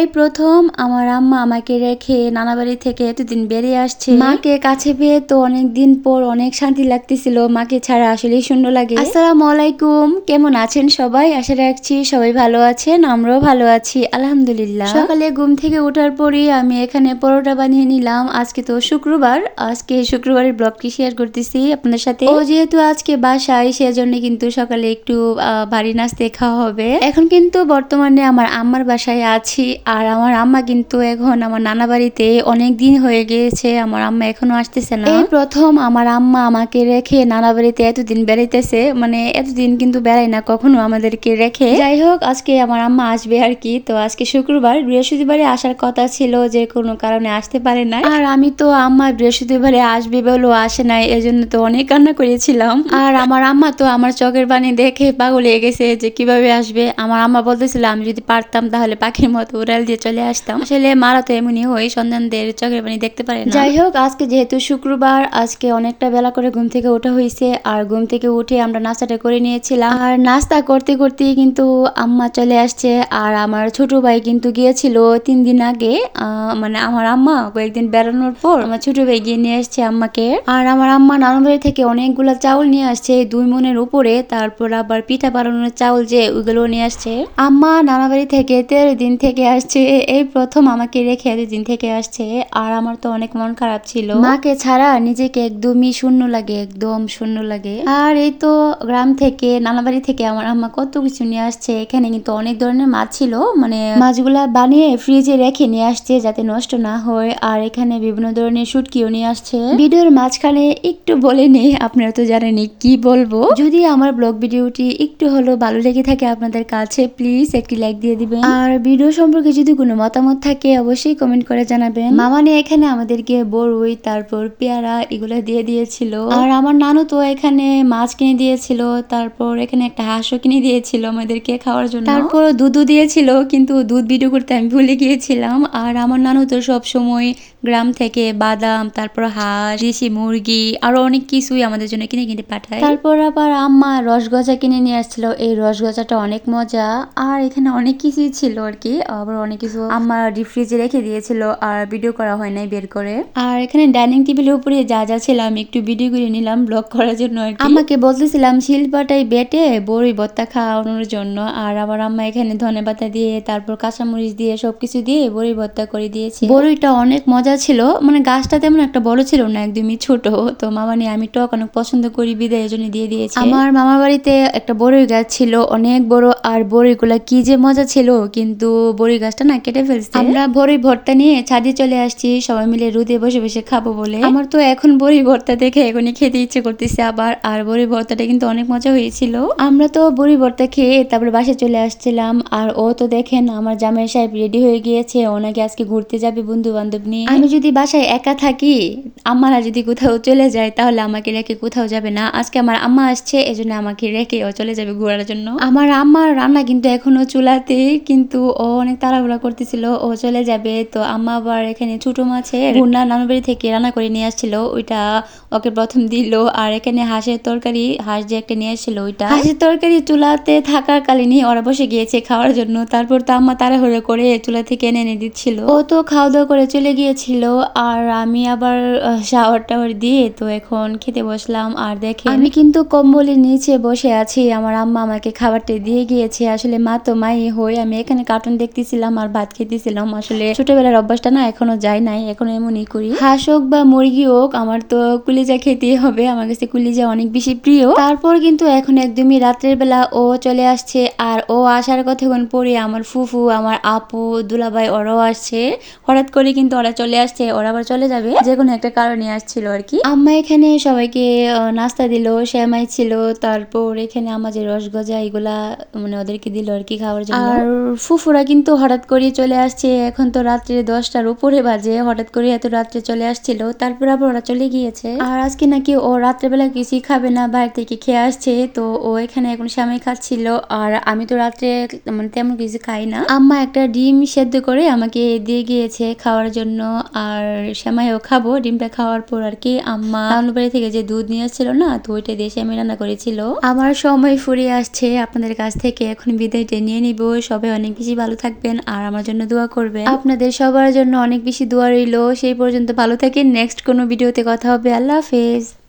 এই প্রথম আমার আম্মা আমাকে রেখে নানা বাড়ি থেকে এতদিন বেরিয়ে আসছে। মাকে কাছে পেয়ে তো অনেক দিন পর অনেক শান্তি লাগতেছিল। মাকে ছাড়া আসলে শূন্য লাগে। আসসালামু আলাইকুম। কেমন আছেন সবাই? আশা রাখছি সবাই ভালো আছেন, আমরাও ভালো আছি, আলহামদুলিল্লাহ। সকালে ঘুম থেকে ওঠার পরই আমি এখানে পরোটা বানিয়ে নিলাম। আজকে তো শুক্রবার। আজকে শুক্রবারের ব্লগটি শেয়ার করতেছি আপনাদের সাথে? ও যেহেতু আজকে বাসায়, সেজন্য কিন্তু সকালে একটু ভারী নাস্তে খাওয়া হবে। এখন কিন্তু বর্তমানে আমার আম্মার বাসায় আছি। আর আমার আম্মা কিন্তু এখন আমার নানা বাড়িতে অনেক দিন হয়ে গিয়েছে, আমার আম্মা এখনও আসতেছে না। এই প্রথম আমার আম্মা আমাকে রেখে নানা বাড়িতে এতদিন বেড়াইতেছে মানে এতদিন কিন্তু বেড়াই না, কখনো আমাদেরকে রেখে। যাই হোক, আজকে আমার আম্মা আসবে আর কি, তো আজকে শুক্রবার, বৃহস্পতিবারে আসার কথা ছিল যে কোনো কারণে আসতে পারে না আর আমি তো আম্মা বৃহস্পতিবারে আসবে বলেও আসে নাই, এজন্য তো অনেক কান্না করেছিলাম। আর আমার আম্মা তো আমার চোখের পানি দেখে পাগল গেছে যে কীভাবে আসবে। আমার আম্মা বলতেছিল, আমি যদি পারতাম তাহলে পাখির মতো উড়াল দিয়ে চলে আসতাম। আসলে মারা তো এমনই হয়, সন্তানদের চোখের পানি দেখতে পারে না। যাই হোক, আজকে যেহেতু শুক্রবার, আজকে অনেকটা বেলা করে ঘুম থেকে ওঠা হয়েছে, আর ঘুম থেকে উঠে আমরা নাস্তাটা করে নিয়েছিলাম। আর নাস্তা করতে করতে কিন্তু আম্মা চলে আসছে, আর আমার ছোট ভাই কিন্তু গিয়েছিল তিন দিন আগে মানে আমার আম্মা কয়েকদিন বেড়ানোর পর আমার ছোট ভাই গিয়ে নিয়ে আসছে আম্মাকে। আর আমার আম্মা নানুন বাড়ি থেকে অনেকগুলা চাউল নিয়ে আসছে, দুই মনের উপরে, তারপর আবার পিঠা বানানোর চাউল যে ওইগুলো নিয়ে আসছে। আম্মা নানা বাড়ি থেকে তেরো দিন থেকে এই প্রথম আমাকে রেখে এতদিন থেকে আসছে আর আমার তো অনেক মন খারাপ ছিল। মাকে ছাড়া নিজেকে একদমই শূন্য লাগে একদম শূন্য লাগে। আর এই তো গ্রাম থেকে নানা বাড়ি থেকে আমার আম্মা কত কিছু নিয়ে আসছে এখানে কিন্তু অনেক ধরনের মাছ ছিল মানে মাছগুলা বানিয়ে ফ্রিজে রেখে নিয়ে আসছে যাতে নষ্ট না হয় আর এখানে বিভিন্ন ধরনের শুটকিও নিয়ে আসছে। ভিডিওর মাঝখানে একটু বলে নেই আপনারা তো জানেনই কি বলব। যদি আমার ব্লগ ভিডিওটি একটু হলো ভালো লেগে থাকে আপনাদের কাছে প্লিজ একটি লাইক দিয়ে দিবেন। আর ভিডিও সম্পর্কে যদি কোনো মতামত থাকে অবশ্যই কমেন্ট করে জানাবেন। মামানি এখানে আমাদেরকে বড়ই তারপর পেয়ারা এগুলো দিয়ে দিয়েছিল। আর আমার নানু তো এখানে মাছ কিনে দিয়েছিল তারপর এখানে একটা হাঁসও কিনে দিয়েছিল আমাদেরকে খাওয়ার জন্য। তারপর দুধও দিয়েছিল কিন্তু দুধ ভিডিও করতে আমি ভুলে গিয়েছিলাম। আর আমার নানু তো সব সময় গ্রাম থেকে বাদাম তারপর হাঁস দেশি মুরগি আরও অনেক কিছুই আমাদের জন্য কিনে কিনে পাঠায়। তারপর আবার আম্মা রসগজা কিনে নিয়ে আসছিল। এই রসগজাটা অনেক মজা। আর এখানে অনেক কিছুই ছিল আর কি। আবার অনেক কিছু আম্মা ডিপ ফ্রিজে রেখে দিয়েছিল আর ভিডিও করা হয় নাই বের করে। আর এখানে ডাইনিং টেবিলের উপরে যা যা ছিল আমি একটু ভিডিও করে নিলাম ব্লগ করার জন্য আর কি। আমাকে বলতেছিলাম শিলপাটাই বেটে বড়ই ভর্তা খাওয়ানোর জন্য। আর আবার আম্মা এখানে ধনে পাতা দিয়ে তারপর কাঁচামরিচ দিয়ে সবকিছু দিয়ে বড়ি ভর্তা করে দিয়েছে। বড়িটা অনেক মজা ছিল মানে গাছটা তেমন একটা বড় ছিল না একদমই ছোট। তো মামা নিয়ে আমি টক অনেক পছন্দ করি বিদায় জন্য দিয়ে দিয়েছি। আমার মামার বাড়িতে একটা বড়ই গাছ ছিল অনেক বড় আর বড়িগুলা কি যে মজা ছিল কিন্তু বড়ি গাছটা না কেটে ফেলছে। আমরা বড়ি ভর্তা নিয়ে ছাদে চলে আসছি সবাই মিলে রোদে বসে বসে খাব বলে। আমার তো এখন বড়ি ভর্তা দেখে এখনই খেতে ইচ্ছে করতেছে আবার আর বড়ি ভর্তাটা কিন্তু অনেক মজা হয়েছিল। আমরা তো বড়ি ভর্তা খেয়ে তারপরে বাসে চলে আসছিলাম আর ও তো দেখেন আমার জামাই সাহেব রেডি হয়ে গিয়েছে ওনাকে আজকে ঘুরতে যাবে বন্ধু বান্ধব নিয়ে আমি যদি বাসায় একা থাকি, আম্মারা যদি কোথাও চলে যায়, তাহলে আমাকে রেখে কোথাও যাবে না। আজকে আমার আম্মা আসছে, এজন্য আমাকে রেখে ও চলে যাবে ঘোরার জন্য। আমার আম্মার রান্না কিন্তু এখনও চুলাতে, কিন্তু ও অনেক তাড়াহুড়া করতেছিল, ও চলে যাবে। তো আম্মা আবার এখানে ছোট মাছের গুন্ডা নানুবাড়ি থেকে রান্না করে নিয়ে আসছিল, ওইটা ওকে প্রথম দিল। আর এখানে হাঁসের তরকারি, হাঁস যে একটা নিয়ে আসছিল ওইটা। হাঁসের তরকারি চুলাতে থাকার কালীনই ওরা বসে গিয়েছে খাওয়ার জন্য। তারপর তো আম্মা তাড়াহুড়ো করে চুলা থেকে এনে এনে দিচ্ছিল। ও তো খাওয়া দাওয়া করে চলে গিয়েছিল আর আমি আবার শাওয়ার টাওয়ার দিয়ে তো এখন খেতে বসলাম। আর দেখে আমি কিন্তু কম্বলের নিচে বসে আছি। আমার আম্মা আমাকে খাবারটা দিয়ে গিয়েছে। আসলে মা তো মাই হই। আমি এখানে কার্টুন দেখতেছিলাম আর ভাত খেতেছিলাম। আসলে ছোটবেলার অভ্যাসটা না এখনও যায় নাই। এখনও এমনই করি। হাঁস হোক বা মুরগি হোক, আমার তো কুলিজা খেতেই হবে। আমার কাছে কুলিজা অনেক বেশি প্রিয়। তারপর কিন্তু এখন একদমই রাত্রের বেলা ও চলে আসছে। আর ও আসার কতক্ষণ পরে আমার ফুফু, আমার আপু, দুলাভাই ওরাও আসছে। হঠাৎ করে কিন্তু ওরা চলে আসছে ওরা আবার চলে যাবে। যে কোনো একটা কারণে আসছিল আর কি। আম্মা এখানে সবাইকে নাস্তা দিল শ্যামাই ছিল তারপর এখানে আমার যে রসগজা এগুলা মানে ওদেরকে দিল আর কি খাওয়ার জন্য। আর ফুফুরা কিন্তু হঠাৎ করে চলে আসছে। এখন তো রাত্রে দশটার উপরে বাজে হঠাৎ করে এত রাত্রে চলে আসছিল। তারপর আবার ওরা চলে গিয়েছে। আর আজকে নাকি ও রাত্রেবেলা কিছুই খাবে না বাইরে থেকে খেয়ে আসছে। তো ও এখানে এখন শ্যামাই খাচ্ছিল। আর আমি তো রাত্রে মানে তেমন কিছু খাই না। আম্মা একটা ডিম সেদ্ধ করে আমাকে দিয়ে গিয়েছে খাওয়ার জন্য। আর সেমাইও খাব, ডিমটা খাওয়ার পর আর কি আম্মা বাড়ি থেকে যে দুধ নিয়ে আসছিল না, তো ওইটা দিয়ে সেমাই রান্না করেছিল। আমার সময় ফুরিয়ে আসছে, আপনাদের কাছ থেকে এখন বিদায়টা নিয়ে নিব। সবাই অনেক বেশি ভালো থাকবেন আর আমার জন্য দোয়া করবেন। আপনাদের সবার জন্য অনেক বেশি দোয়া রইল। সেই পর্যন্ত ভালো থাকেন। নেক্সট কোনো ভিডিওতে কথা হবে। আল্লাহ হাফেজ।